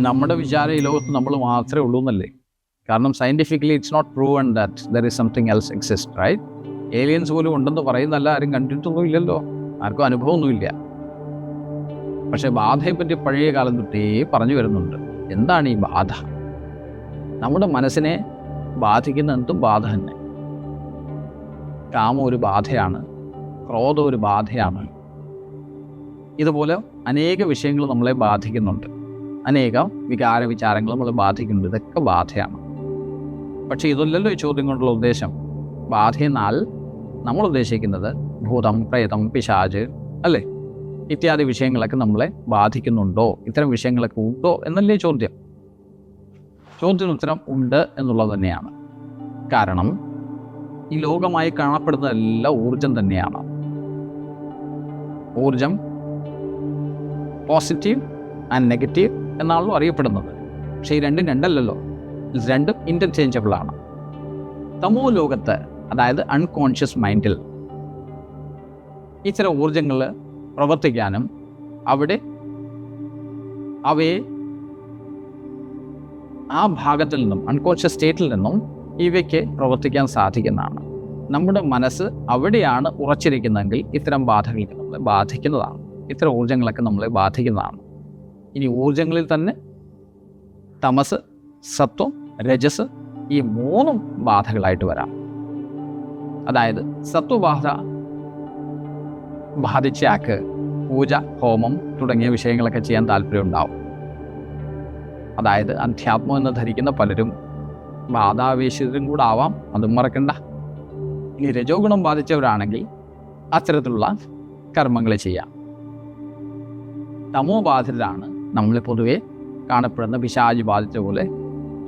നമ്മുടെ വിചാരം ഈ ലോകത്ത് നമ്മൾ മാത്രമേ ഉള്ളൂ എന്നല്ലേ? കാരണം scientifically it's not prove and that there is something else exist right aliens പോലും ഉണ്ടെന്ന് പറയുന്നല്ല ആരും കണ്ടിട്ടൊന്നും ഇല്ലല്ലോ. ആർക്കും അനുഭവമൊന്നുമില്ല പക്ഷെ ബാധയെപ്പറ്റി പഴയ കാലം തൊട്ടേ പറഞ്ഞു വരുന്നുണ്ട്. എന്താണ് ഈ ബാധ? നമ്മുടെ മനസ്സിനെ ബാധിക്കുന്ന എന്തും ബാധ തന്നെ. കാമം ഒരു ബാധയാണ് ക്രോധം ഒരു ബാധയാണ്. ഇതുപോലെ അനേക വിഷയങ്ങൾ നമ്മളെ ബാധിക്കുന്നുണ്ട്. അനേകം വികാര വിചാരങ്ങൾ നമ്മളെ ബാധിക്കുന്നുണ്ട്. ഇതൊക്കെ ബാധയാണ്. പക്ഷേ ഇതല്ലല്ലോ ഈ ചോദ്യം കൊണ്ടുള്ള ഉദ്ദേശം. ബാധയെന്നാൽ നമ്മൾ ഉദ്ദേശിക്കുന്നത് ഭൂതം പ്രേതം പിശാജ് അല്ലേ? ഇത്യാദി വിഷയങ്ങളൊക്കെ നമ്മളെ ബാധിക്കുന്നുണ്ടോ? ഇത്തരം വിഷയങ്ങളൊക്കെ ഉണ്ടോ എന്നല്ലേ ചോദ്യം. ചോദ്യത്തിന് ഉത്തരം ഉണ്ട് എന്നുള്ളത് തന്നെയാണ്. കാരണം ഈ ലോകമായി കാണപ്പെടുന്നതെല്ലാം ഊർജം തന്നെയാണ്. ഊർജം പോസിറ്റീവ് ആൻഡ് നെഗറ്റീവ് എന്നാണല്ലോ അറിയപ്പെടുന്നത്. പക്ഷേ ഈ രണ്ടും രണ്ടല്ലല്ലോ. രണ്ടും ഇന്റർചേഞ്ചബിൾ ആണ്. തമോ ലോകത്ത് അതായത് അൺകോൺഷ്യസ് മൈൻഡിൽ ഇത്തരം ഊർജങ്ങൾ പ്രവർത്തിക്കാനും അവിടെ അവയെ ആ ഭാഗത്തിൽ നിന്നും അൺകോൺഷ്യസ് സ്റ്റേറ്റിൽ നിന്നും ഇവയ്ക്ക് പ്രവർത്തിക്കാൻ സാധിക്കുന്നതാണ്. നമ്മുടെ മനസ്സ് അവിടെയാണ് ഉറച്ചിരിക്കുന്നതെങ്കിൽ ഇത്തരം ബാധകൾ നമ്മളെ ബാധിക്കുന്നതാണ്. ഇത്തരം ഊർജങ്ങളൊക്കെ നമ്മളെ ബാധിക്കുന്നതാണ്. ഇനി ഊർജങ്ങളിൽ തന്നെ തമസ് സത്വം രജസ് ഈ മൂന്നും ബാധകളായിട്ട് വരാം. അതായത് സത്വബാധ ബാധിച്ചയാൾക്ക് പൂജ ഹോമം തുടങ്ങിയ വിഷയങ്ങളൊക്കെ ചെയ്യാൻ താല്പര്യം ഉണ്ടാവും അതായത് അധ്യാത്മം എന്ന് ധരിക്കുന്ന പലരും ബാധാവേശിതരും കൂടെ ആവാം അതും മറക്കണ്ട. ഇനി രജോ ഗുണം ബാധിച്ചവരാണെങ്കിൽ അത്തരത്തിലുള്ള കർമ്മങ്ങൾ ചെയ്യാം. തമോ ബാധിതരാണ് നമ്മൾ പൊതുവെ കാണപ്പെടുന്ന പിശാചി ബാധിച്ച പോലെ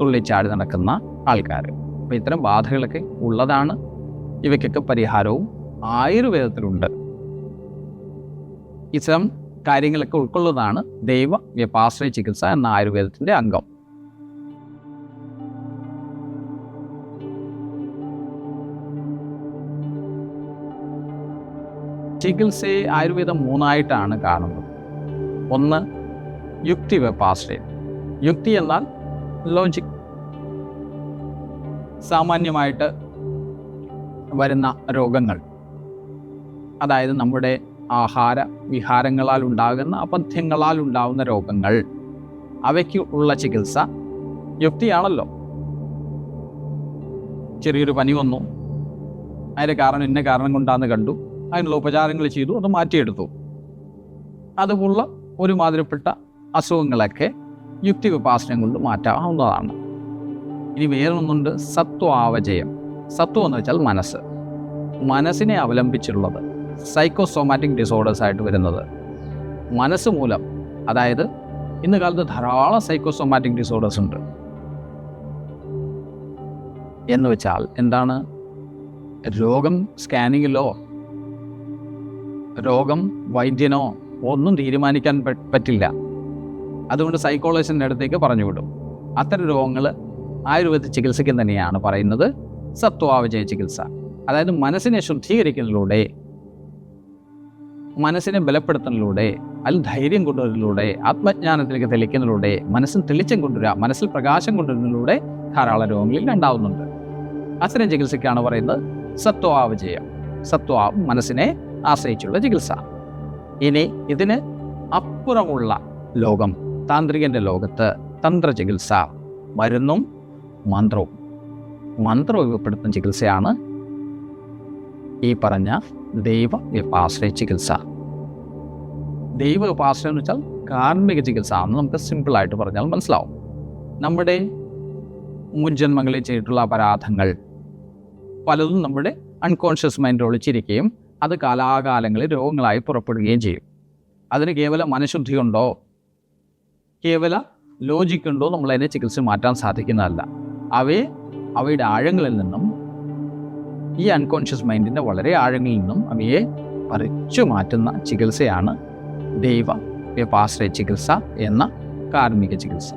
തുള്ളിച്ചാടി നടക്കുന്ന ആൾക്കാർ അപ്പോൾ ഇത്തരം ബാധകളൊക്കെ ഉള്ളതാണ് ഇവയ്ക്കൊക്കെ പരിഹാരവും ആയുർവേദത്തിലുണ്ട്. ഇത്തരം കാര്യങ്ങളൊക്കെ ഉൾക്കൊള്ളുന്നതാണ് ദൈവ വ്യപാശ്രയ ചികിത്സ എന്ന ആയുർവേദത്തിന്റെ അംഗം. ചികിത്സയെ ആയുർവേദം മൂന്നായിട്ടാണ് കാണുന്നത്. ഒന്ന് യുക്തി വെപ്പാശ്രയം യുക്തി എന്നാൽ ലോജിക് സാമാന്യമായിട്ട് വരുന്ന രോഗങ്ങൾ. അതായത് നമ്മുടെ ആഹാര വിഹാരങ്ങളാൽ ഉണ്ടാകുന്ന അബദ്ധങ്ങളാൽ ഉണ്ടാകുന്ന രോഗങ്ങൾ. അവയ്ക്ക് ഉള്ള ചികിത്സ യുക്തിയാണല്ലോ. ചെറിയൊരു പനി വന്നു. അതിന്റെ കാരണം ഇന്ന കാരണം കൊണ്ടാന്ന് കണ്ടു. അതിനുള്ള ഉപചാരങ്ങൾ ചെയ്തു അത് മാറ്റിയെടുത്തു. അതുപോലുള്ള ഒരുമാതിരിപ്പെട്ട അസുഖങ്ങളൊക്കെ യുക്തി ഉപാസനം കൊണ്ട് മാറ്റാവുന്നതാണ്. ഇനി വേറൊന്നുണ്ട് സത്വാവജയം. സത്വം എന്ന് വെച്ചാൽ മനസ്സ്. മനസ്സിനെ അവലംബിച്ചുള്ളത് സൈക്കോസോമാറ്റിക് ഡിസോർഡേഴ്സ് ആയിട്ട് വരുന്നത്. മനസ്സ് മൂലം അതായത് ഇന്ന് കാലത്ത് ധാരാളം സൈക്കോസോമാറ്റിക് ഡിസോർഡേഴ്സ് ഉണ്ട്. എന്ന് വെച്ചാൽ എന്താണ്? രോഗം സ്കാനിങ്ങിലോ രോഗം വൈദ്യനോ ഒന്നും തീരുമാനിക്കാൻ പറ്റില്ല. അതുകൊണ്ട് സൈക്കോളജിസ്റ്റിന്റെ അടുത്തേക്ക് പറഞ്ഞു വിടും. അത്തരം രോഗങ്ങൾ ആയുർവേദ ചികിത്സയ്ക്ക് തന്നെയാണ് പറയുന്നത്. സത്വാവിജയ ചികിത്സ. അതായത് മനസ്സിനെ ശുദ്ധീകരിക്കുന്നതിലൂടെ മനസ്സിനെ ബലപ്പെടുത്തുന്നതിലൂടെ അതിൽ ധൈര്യം കൊണ്ടുവരുന്നതിലൂടെ ആത്മജ്ഞാനത്തിലേക്ക് തെളിക്കുന്നതിലൂടെ മനസ്സിൽ തെളിച്ചം കൊണ്ടുവരിക മനസ്സിൽ പ്രകാശം കൊണ്ടുവരുന്നതിലൂടെ ധാരാളം രോഗങ്ങളിൽ ഉണ്ടാവുന്നുണ്ട്. അത്തരം ചികിത്സയ്ക്കാണ് പറയുന്നത് സത്വാവിജയം സത്വാവ് മനസ്സിനെ ആശ്രയിച്ചുള്ള ചികിത്സ. ഇനി ഇതിന് അപ്പുറമുള്ള ലോകം താന്ത്രികന്റെ ലോകത്ത് തന്ത്രചികിത്സ മരുന്നും മന്ത്രവും മന്ത്രം ഉപയോഗപ്പെടുത്തുന്ന ചികിത്സയാണ് ഈ പറഞ്ഞ ദൈവ വിപാശ്രയ ചികിത്സ ദൈവ വിപാശ്രയം എന്ന് വെച്ചാൽ കാർമ്മിക ചികിത്സ എന്ന് നമുക്ക് സിമ്പിളായിട്ട് പറഞ്ഞാൽ മനസ്സിലാവും. നമ്മുടെ മുൻജന്മങ്ങളിൽ ചെയ്തിട്ടുള്ള അപരാധങ്ങൾ പലതും നമ്മുടെ അൺകോൺഷ്യസ് മൈൻഡ് ഒളിച്ചിരിക്കുകയും അത് കാലാകാലങ്ങളിൽ രോഗങ്ങളായി പുറപ്പെടുകയും ചെയ്യും. അതിന് കേവലം മനഃശുദ്ധി കൊണ്ടോ കേവല ലോജിക് ഉണ്ടോ നമ്മളതിനെ ചികിത്സ മാറ്റാൻ സാധിക്കുന്നതല്ല. അവയെ അവയുടെ ആഴങ്ങളിൽ നിന്നും ഈ അൺകോൺഷ്യസ് മൈൻഡിന്റെ വളരെ ആഴങ്ങളിൽ നിന്നും അവയെ പറിച്ചു മാറ്റുന്ന ചികിത്സയാണ് ദൈവ വ്യപാശ്രയ ചികിത്സ എന്ന കാർമ്മിക ചികിത്സ.